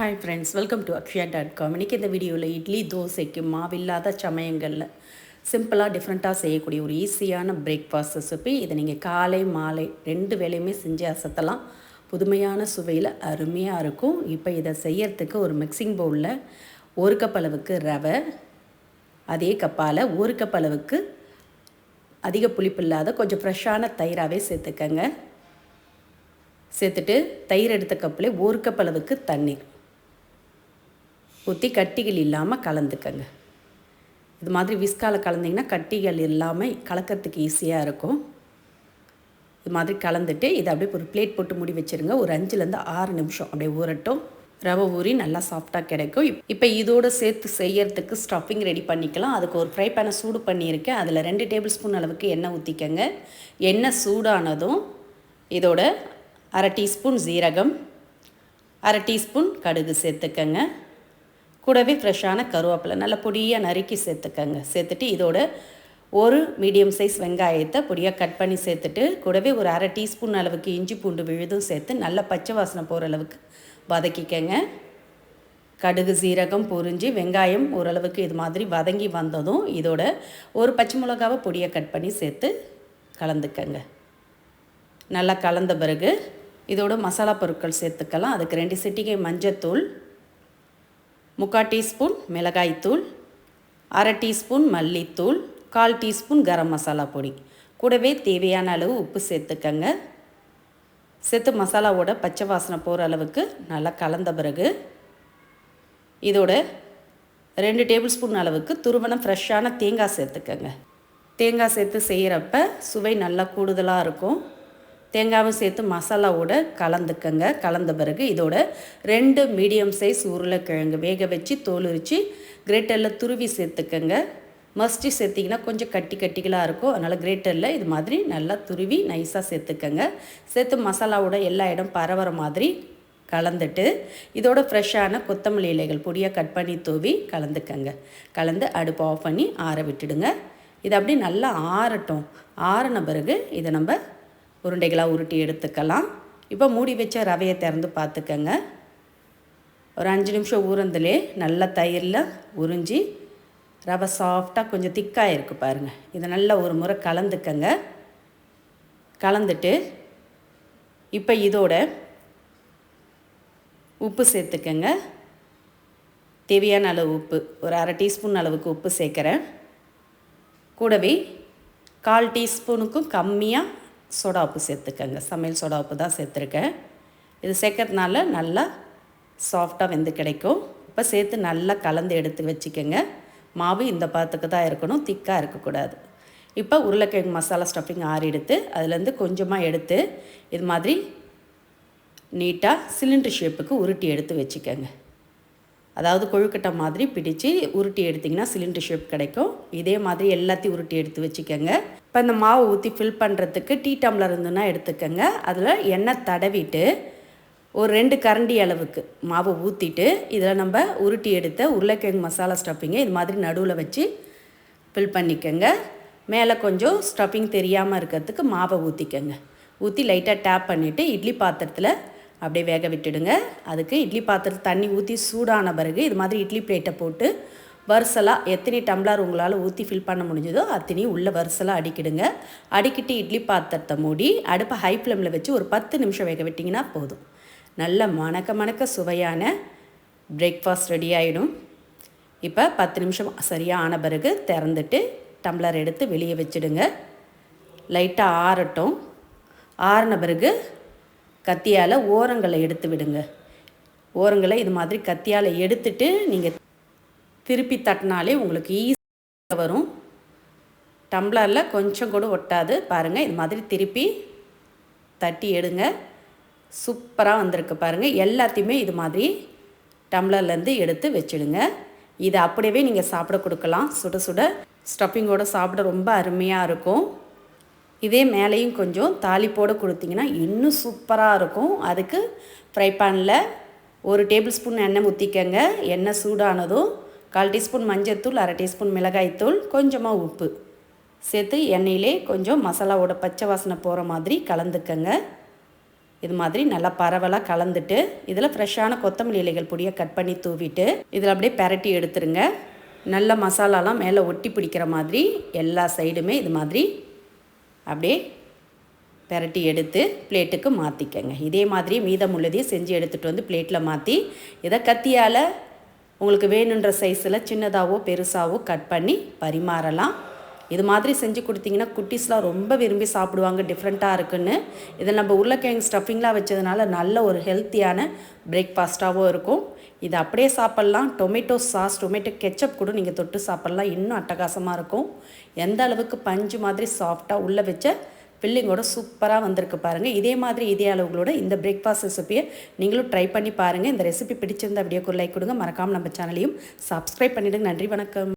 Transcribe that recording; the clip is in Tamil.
Hi friends welcome to Akshaya dot com இன்றைக்கி இந்த வீடியோவில் இட்லி தோசைக்கு மாவில்லாத சமயங்களில் சிம்பிளாக டிஃப்ரெண்ட்டாக செய்யக்கூடிய ஒரு ஈஸியான பிரேக்ஃபாஸ்ட் ரெசிபி இதை நீங்கள் காலை மாலை ரெண்டு வேலையுமே செஞ்சு அசத்தலாம். புதுமையான சுவையில் அருமையாக இருக்கும். இப்போ இதை செய்யறதுக்கு ஒரு மிக்சிங் பவுலில் ஒரு கப் அளவுக்கு ரவை அதே கப்பால் ஒரு கப் அளவுக்கு அதிக புளிப்பு இல்லாத கொஞ்சம் ஃப்ரெஷ்ஷான தயிராகவே சேர்த்துக்கங்க. சேர்த்துட்டு தயிர் எடுத்த கப்பில் ஒரு கப் அளவுக்கு தண்ணீர். ஊற்றி கட்டிகள் இல்லாமல் கலந்துக்கங்க. இது மாதிரி விஸ்கால கலந்திங்கன்னா கட்டிகள் இல்லாமல் கலக்கிறதுக்கு ஈஸியாக இருக்கும். இது மாதிரி கலந்துட்டு இதை அப்படியே ஒரு பிளேட் போட்டு மூடி வச்சுருங்க. ஒரு அஞ்சுலேருந்து ஆறு நிமிஷம் அப்படியே ஊறட்டும். ரவை ஊறி நல்லா சாஃப்டாக கிடைக்கும். இப்போ இதோடு சேர்த்து செய்யறதுக்கு ஸ்டஃபிங் ரெடி பண்ணிக்கலாம். அதுக்கு ஒரு ஃப்ரை பேனை சூடு பண்ணியிருக்கேன். அதில் ரெண்டு டேபிள் ஸ்பூன் அளவுக்கு எண்ணெய் ஊற்றிக்கங்க எண்ணெய் சூடானதும் இதோட அரை டீஸ்பூன் ஜீரகம் அரை டீஸ்பூன் கடுகு சேர்த்துக்கங்க. கூடவே ஃப்ரெஷ்ஷான கருவேப்பிலை நல்லா பொடியாக நறுக்கி சேர்த்துக்கங்க. சேர்த்துட்டு இதோட ஒரு மீடியம் சைஸ் வெங்காயத்தை பொடியாக கட் பண்ணி சேர்த்துட்டு கூடவே ஒரு அரை டீஸ்பூன் அளவுக்கு இஞ்சி பூண்டு விழுதும் சேர்த்து நல்லா பச்சை வாசனை போகிற அளவுக்கு வதக்கிக்கங்க. கடுகு சீரகம் பொரிஞ்சு வெங்காயம் ஓரளவுக்கு இது மாதிரி வதங்கி வந்ததும் இதோட ஒரு பச்சை மிளகாவை பொடியாக கட் பண்ணி சேர்த்து கலந்துக்கங்க. நல்லா கலந்த பிறகு இதோட மசாலா பொருட்கள் சேர்த்துக்கலாம். அதுக்கு ரெண்டு சிட்டிகை மஞ்சத்தூள் முக்கால் டீஸ்பூன் மிளகாய்த்தூள் அரை டீஸ்பூன் மல்லித்தூள் கால் டீஸ்பூன் கரம் மசாலா பொடி. கூடவே தேவையான அளவு உப்பு சேர்த்துக்கங்க. சேர்த்து மசாலாவோட பச்சை வாசனை போகிற அளவுக்கு நல்லா கலந்த பிறகு இதோட ரெண்டு டேபிள் ஸ்பூன் அளவுக்கு துருவன ஃப்ரெஷ்ஷான தேங்காய் சேர்த்துக்கங்க. தேங்காய் சேர்த்து செய்கிறப்ப சுவை நல்லா கூடுதலாக இருக்கும். தேங்காவும் சேர்த்து மசாலாவோட கலந்துக்கங்க. கலந்த பிறகு இதோட ரெண்டு மீடியம் சைஸ் உருளைக்கிழங்கு வேக வச்சு தோல் உரித்து கிரேட்டரில் துருவி சேர்த்துக்கங்க. மஸ்டி சேர்த்திங்கன்னா கொஞ்சம் கட்டி கட்டிகளாக இருக்கும். அதனால் கிரேட்டரில் இது மாதிரி நல்லா துருவி நைஸாக சேர்த்துக்கங்க. சேர்த்து மசாலாவோட எல்லா இடம் பரவற மாதிரி கலந்துட்டு இதோட ஃப்ரெஷ்ஷான கொத்தமல்லி இலைகள் பொடியாக கட் பண்ணி தூவி கலந்துக்கங்க. கலந்து அடுப்பு ஆஃப் பண்ணி ஆற விட்டுடுங்க. இது அப்படி நல்லா ஆறட்டும். ஆறின பிறகு இதை நம்ம உருண்டைகளாக உருட்டி எடுத்துக்கலாம். இப்போ மூடி வச்ச ரவையை திறந்து பார்த்துக்கங்க. ஒரு அஞ்சு நிமிஷம் ஊறந்துலே நல்ல தயிரில் உறிஞ்சி ரவை சாஃப்டாக கொஞ்சம் திக்காக இருக்குது பாருங்கள் இதை நல்லா ஒரு முறை கலந்துக்கங்க. கலந்துட்டு இப்போ இதோட உப்பு சேர்த்துக்கங்க. தேவையான அளவு உப்பு ஒரு அரை டீஸ்பூன் அளவுக்கு உப்பு சேர்க்குறேன். கூடவே கால் டீஸ்பூனுக்கும் கம்மியாக சோடா உப்பு சேர்த்துக்கங்க. சமையல் சோடா உப்பு தான் சேர்த்துருக்கேன். இது சேர்க்கறதுனால நல்லா சாஃப்டாக வெந்து கிடைக்கும். இப்போ சேர்த்து நல்லா கலந்து எடுத்து வச்சுக்கோங்க. மாவு இந்த பாத்துக்கு தான் இருக்கணும். திக்காக இருக்கக்கூடாது. இப்போ உருளைக்கிழங்கு மசாலா ஸ்டஃபிங் ஆறி எடுத்து அதுலேருந்து கொஞ்சமாக எடுத்து இது மாதிரி நீட்டாக சிலிண்டர் ஷேப்புக்கு உருட்டி எடுத்து வச்சுக்கோங்க. அதாவது கொழுக்கட்டை மாதிரி பிடிச்சு உருட்டி எடுத்திங்கன்னா சிலிண்டர் ஷேப் கிடைக்கும். இதே மாதிரி எல்லாத்தையும் உருட்டி எடுத்து வச்சுக்கோங்க. இப்போ இந்த மாவு ஊற்றி ஃபில் பண்ணுறதுக்கு டீ டம்ளர் இருந்துன்னா எடுத்துக்கோங்க. அதில் எண்ணெய் தடவிட்டு ஒரு ரெண்டு கரண்டி அளவுக்கு மாவை ஊற்றிட்டு இதில் நம்ம உருட்டி எடுத்த உருளைக்கிழங்கு மசாலா ஸ்டஃபிங்கை இது மாதிரி நடுவில் வச்சு ஃபில் பண்ணிக்கோங்க. மேலே கொஞ்சம் ஸ்டஃபிங் தெரியாமல் இருக்கிறதுக்கு மாவை ஊற்றிக்கோங்க ஊற்றி லைட்டாக டேப் பண்ணிவிட்டு இட்லி பாத்திரத்தில் அப்படியே வேக விட்டுடுங்க. அதுக்கு இட்லி பாத்திரத்தில் தண்ணி ஊற்றி சூடான பிறகு இது மாதிரி இட்லி பிளேட்டை போட்டு வரிசலாக எத்தனை டம்ளர் உங்களால் ஊற்றி ஃபில் பண்ண முடிஞ்சதோ அத்தனை உள்ளே வரிசலாக அடிக்கிடுங்க. அடிக்கிட்டு இட்லி பாத்திரத்தை மூடி அடுப்பை ஹை ஃப்ளேமில் வச்சு ஒரு பத்து நிமிஷம் வேக விட்டிங்கன்னா போதும். நல்ல மணக்க மணக்க சுவையான பிரேக்ஃபாஸ்ட் ரெடி ஆகிடும் இப்போ பத்து நிமிஷம் சரியாக ஆன பிறகு திறந்துட்டு டம்ளர் எடுத்து வெளியே வச்சுடுங்க. லைட்டாக ஆறட்டும். ஆறின பிறகு கத்தியால் ஓரங்களை எடுத்து விடுங்க. ஓரங்களை இது மாதிரி கத்தியால் எடுத்துட்டு நீங்கள் திருப்பி தட்டினாலே உங்களுக்கு ஈஸியாக வரும். டம்ளரில் கொஞ்சம் கூட ஒட்டாது. பாருங்கள் இது மாதிரி திருப்பி தட்டி எடுங்க. சூப்பராக வந்திருக்கு பாருங்கள் எல்லாத்தையுமே இது மாதிரி டம்ளர்லேருந்து எடுத்து வச்சுடுங்க. இதை அப்படியே நீங்கள் சாப்பிட கொடுக்கலாம். சுட சுட ஸ்டஃபிங்கோடு சாப்பிட ரொம்ப அருமையாக இருக்கும். இதே மேலேயும் கொஞ்சம் தாளிப்போடு கொடுத்தீங்கன்னா இன்னும் சூப்பராக இருக்கும். அதுக்கு ஃப்ரை பேனில் ஒரு டேபிள் ஸ்பூன் எண்ணெய் ஊற்றிக்கங்க எண்ணெய் சூடானதும் கால் டீஸ்பூன் மஞ்சத்தூள் அரை டீஸ்பூன் மிளகாய்த்தூள் கொஞ்சமாக உப்பு. சேர்த்து எண்ணெயிலே கொஞ்சம் மசாலாவோட பச்சை வாசனை போகிற மாதிரி கலந்துக்கங்க. இது மாதிரி நல்லா பரவலாக கலந்துட்டு இதில் ஃப்ரெஷ்ஷான கொத்தமல்லி இலைகள் பொடியை கட் பண்ணி தூவிட்டு இதில் அப்படியே பெரட்டி எடுத்துருங்க. நல்ல மசாலாலாம் மேலே ஒட்டி பிடிக்கிற மாதிரி எல்லா சைடுமே இது மாதிரி அப்படியே பெரட்டி எடுத்து பிளேட்டுக்கு மாற்றிக்கங்க இதே மாதிரி மீதம் உள்ளதையும் செஞ்சு எடுத்துகிட்டு வந்து பிளேட்டில் மாற்றி இதை கத்தியால் உங்களுக்கு வேணுன்ற சைஸில் சின்னதாகவோ பெருசாகவோ கட் பண்ணி பரிமாறலாம். இது மாதிரி செஞ்சு கொடுத்தீங்கன்னா குட்டீஸ்லாம் ரொம்ப விரும்பி சாப்பிடுவாங்க டிஃப்ரெண்ட்டாக இருக்குன்னு. இதில் நம்ம உருளைக்கிழங்கு ஸ்டஃபிங்லாம் வச்சதுனால நல்ல ஒரு ஹெல்த்தியான பிரேக்ஃபாஸ்ட்டாகவும் இருக்கும். இது அப்படியே சாப்பிட்லாம். டொமேட்டோ சாஸ் டொமேட்டோ கெச்சப் கூட நீங்கள் தொட்டு சாப்பிட்லாம். இன்னும் அட்டகாசமாக இருக்கும். எந்த அளவுக்கு பஞ்சு மாதிரி சாஃப்டாக உள்ளே வச்ச ஃபில்லிங்கோட சூப்பராக வந்திருக்கு பாருங்கள் இதே மாதிரி இதே அளவுகளோட இந்த பிரேக்ஃபாஸ்ட் ரெசிபியை நீங்களும் ட்ரை பண்ணி பாருங்கள் இந்த ரெசிபி பிடிச்சிருந்தா வீடியோக்கு லைக் கொடுங்க. மறக்காமல் நம்ம சேனலையும் சப்ஸ்கிரைப் பண்ணிவிடுங்க நன்றி வணக்கம்.